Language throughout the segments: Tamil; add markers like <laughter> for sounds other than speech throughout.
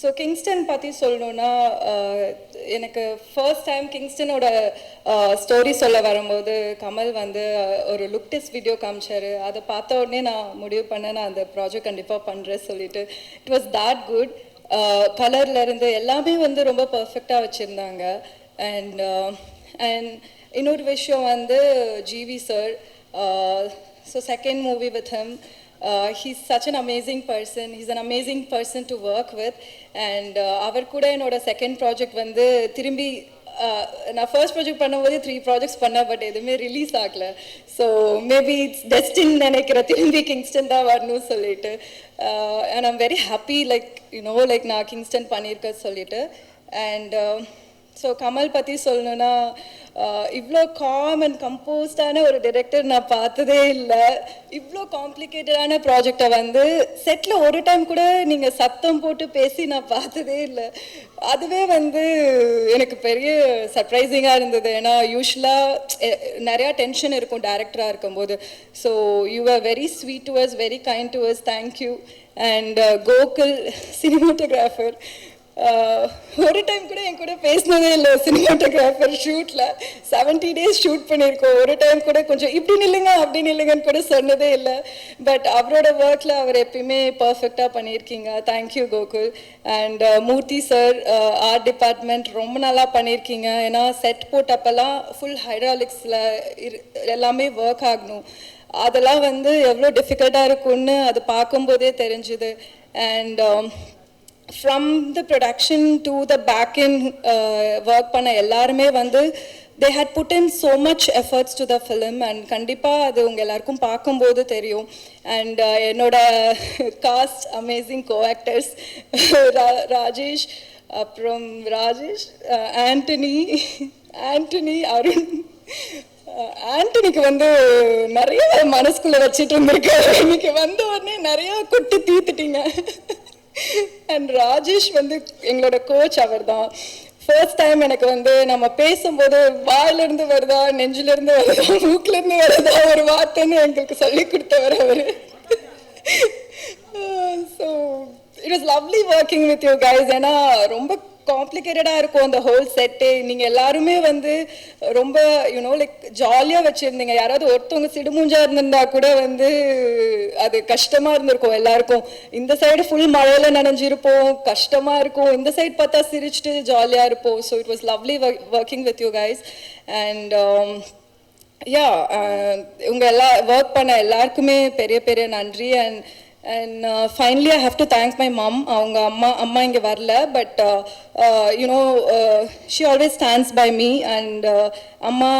ஸோ கிங்ஸ்டன் பற்றி சொல்லணுன்னா எனக்கு ஃபர்ஸ்ட் டைம் கிங்ஸ்டனோட ஸ்டோரி சொல்ல வரும்போது கமல் வந்து ஒரு லுக் டெஸ்ட் வீடியோ காமிச்சாரு. அதை பார்த்த உடனே நான் முடிவு பண்ணேன் நான் அந்த ப்ராஜெக்ட் கண்டிப்பாக பண்ணுறேன் சொல்லிட்டு. இட் வாஸ் தேட் குட் கலர்லேருந்து எல்லாமே வந்து ரொம்ப பர்ஃபெக்டாக வச்சுருந்தாங்க. அண்ட் அண்ட் இன்னொரு விஷயம் வந்து GV sir so second movie with him uh, he's such an amazing person. He's an amazing person to work with. And uh, அவர் கூட என்னோட செகண்ட் ப்ராஜெக்ட் வந்து திரும்பி uh, நான் ஃபர்ஸ்ட் ப்ராஜெக்ட் பண்ணும்போது த்ரீ ப்ராஜெக்ட்ஸ் பண்ணேன் பட் எதுவுமே ரிலீஸ் ஆகல. ஸோ மேபி இட்ஸ் டெஸ்டின் நினைக்கிறேன் திரும்பி கிங்ஸ்டன் தான் வரணும்னு சொல்லிட்டு. And I'm very happy like you know like நான் கிங்ஸ்டன் பண்ணியிருக்க சொல்லிட்டு. அண்ட் ஸோ கமல் பற்றி சொல்லணுன்னா இவ்வளோ காம் அண்ட் கம்போஸ்டான ஒரு டிரெக்டர் நான் பார்த்ததே இல்லை. இவ்வளோ காம்ப்ளிகேட்டடான ப்ராஜெக்டை வந்து செட்டில் ஒரு டைம் கூட நீங்கள் சத்தம் போட்டு பேசி நான் பார்த்ததே இல்லை. அதுவே வந்து எனக்கு பெரிய சர்ப்ரைசிங்காக இருந்தது. ஏன்னா யூஸ்வலாக நிறையா டென்ஷன் இருக்கும் டேரக்டராக இருக்கும்போது. So you are very sweet to us very kind to us thank you and Gokul cinematographer ஒரு டைம் கூட என் கூட பேசினதே இல்லை சினிமாட்டோகிராஃபர் ஷூட்டில் செவன்ட்டி டேஸ் ஷூட் பண்ணியிருக்கோம். ஒரு டைம் கூட கொஞ்சம் இப்படி நில்லுங்க அப்படி நில்லுங்கன்னு கூட சொன்னதே இல்லை. பட் அவரோட ஒர்க்கில் அவர் எப்பயுமே பர்ஃபெக்டாக பண்ணியிருக்கீங்க. Thank you Gokul. And Murthy sir art department ரொம்ப நல்லா பண்ணியிருக்கீங்க. ஏன்னா செட் போட்டப்பெல்லாம் ஃபுல் ஹைட்ராலிக்ஸில் எல்லாமே ஒர்க் ஆகணும். அதெல்லாம் வந்து எவ்வளோ டிஃபிகல்ட்டாக இருக்கும்னு அது பார்க்கும்போதே தெரிஞ்சுது. And from the production to the back in work பண்ண எல்லாருமே வந்து they had put in so much efforts to the film and கண்டிப்பாக அது உங்கள் எல்லாருக்கும் பார்க்கும்போது தெரியும். அண்ட் uh, என்னோட cast amazing co actors Rajesh அப்புறம் ராஜேஷ் ஆண்டனி ஆண்டனி அருண் ஆண்டனிக்கு வந்து நிறைய மனசுக்குள்ளே வச்சுட்டு இருந்திருக்காரு. இன்னைக்கு வந்த உடனே நிறையா குட்டி தீத்துட்டீங்க. <laughs> அண்ட் ராஜேஷ் வந்து எங்களோட கோச் அவர் தான் ஃபர்ஸ்ட் டைம் எனக்கு வந்து நம்ம பேசும்போது வாயிலிருந்து வருதா நெஞ்சிலிருந்து வருதா மூக்கிலிருந்து வருதா ஒரு வார்த்தைன்னு எங்களுக்கு சொல்லி கொடுத்தவர் அவர். So it is lovely working with you guys ஏன்னா ரொம்ப காம்ப்ளிகேட்டடாக இருக்கும். அந்த ஹோல் செட்டே நீங்கள் எல்லாருமே வந்து ரொம்ப யூனோ லைக் ஜாலியாக வச்சுருந்தீங்க. யாராவது ஒருத்தவங்க சிடுமூஞ்சா இருந்திருந்தா கூட வந்து அது கஷ்டமாக இருந்திருக்கும் எல்லாருக்கும். இந்த சைடு ஃபுல் மழையில் நனைஞ்சிருப்போம். கஷ்டமாக இருக்கும். இந்த சைடு பார்த்தா சிரிச்சுட்டு ஜாலியாக இருப்போம். So it was lovely working with you guys and yeah உங்கள் எல்லா ஒர்க் பண்ண எல்லாருக்குமே பெரிய பெரிய நன்றி. And and finally I have to thank my mum அவங்க அம்மா அம்மா இங்கே வரல but you know she always stands by me and அம்மா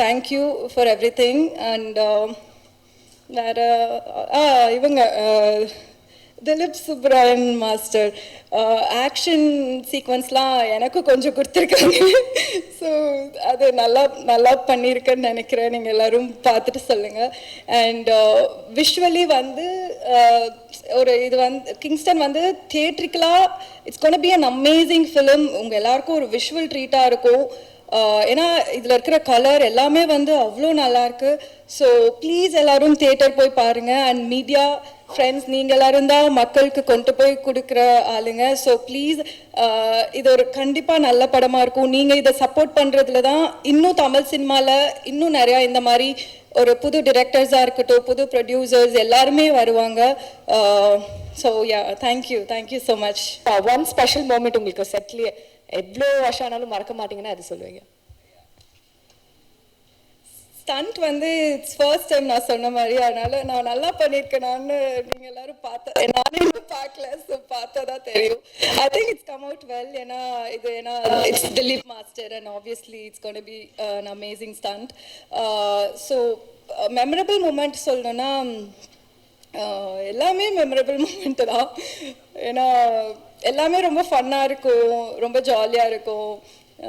thank you for everything and வேறு இவங்க திலீப் சுப்ராயன் மாஸ்டர் ஆக்ஷன் சீக்வன்ஸ்லாம் எனக்கும் கொஞ்சம் கொடுத்துருக்காங்க. ஸோ <laughs> அது நல்லா நல்லா பண்ணியிருக்கேன்னு நினைக்கிறேன். நீங்கள் எல்லோரும் பார்த்துட்டு சொல்லுங்கள் அண்ட் விஷுவலி uh, வந்து uh, ஒரு இது வந்து கிங்ஸ்டன் வந்து தியேட்ரிக்கலாக it's gonna be an amazing film உங்கள் எல்லாருக்கும் ஒரு விஷுவல் ட்ரீட்டாக இருக்கும். ஏன்னா இதில் இருக்கிற கலர் எல்லாமே வந்து அவ்வளோ நல்லாயிருக்கு ஸோ ப்ளீஸ் எல்லோரும் தியேட்டர் போய் பாருங்கள் அண்ட் மீடியா ஃப்ரெண்ட்ஸ் நீங்கள் எல்லாரும் தான் மக்களுக்கு கொண்டு போய் கொடுக்குற ஆளுங்க. ஸோ ப்ளீஸ் இது ஒரு கண்டிப்பாக நல்ல படமாக இருக்கும். நீங்கள் இதை சப்போர்ட் பண்ணுறதுல தான் இன்னும் தமிழ் சினிமாவில் இன்னும் நிறையா இந்த மாதிரி ஒரு புது டிரெக்டர்ஸாக இருக்கட்டும் புது ப்ரொடியூசர்ஸ் எல்லாருமே வருவாங்க. So yeah thank you thank you so much one special moment உங்களுக்கு செட்லயே எவ்வளோ வருஷம் ஆனாலும் மறக்க மாட்டீங்கன்னா அது சொல்லுவீங்க. ஸ்டண்ட் வந்து இட்ஸ் ஃபர்ஸ்ட் டைம் நான் சொன்ன மாதிரி. அதனால நான் நல்லா பண்ணியிருக்கேனான்னு நீங்க எல்லாரும் பார்த்த நானே இன்னும் பார்க்கல. ஸோ பார்த்தா தான் தெரியும். I think it's come out well ஏன்னா இது ஏன்னா it's Dilip master and obviously it's gonna be an amazing stunt so memorable moment சொல்லணும்னா uh, எல்லாமே மெமரபிள் மூமெண்ட் தான். ஏன்னா எல்லாமே ரொம்ப ஃபன்னாக இருக்கும். ரொம்ப ஜாலியாக இருக்கும்.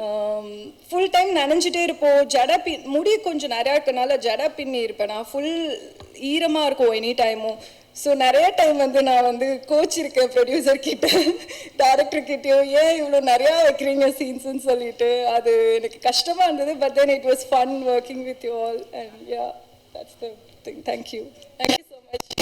Um, ஃபுல் டைம் நனைஞ்சிட்டே இருப்போம். ஜடை பின் முடி கொஞ்சம் நிறையா இருக்கனால ஜடை பின்னி இருப்பேன். நான் ஃபுல் ஈரமாக இருக்கும் எனி டைமும் ஸோ நிறைய டைம் வந்து நான் வந்து கோச் இருக்கேன் ப்ரொடியூசர் கிட்ட டேரக்டர் கிட்டேயும். ஏன் இவ்வளோ நிறையா வைக்கிறீங்க சீன்ஸ்ன்னு சொல்லிட்டு. அது எனக்கு கஷ்டமாக இருந்தது but then it was fun working with you all and yeah that's the thing thank you thank you so much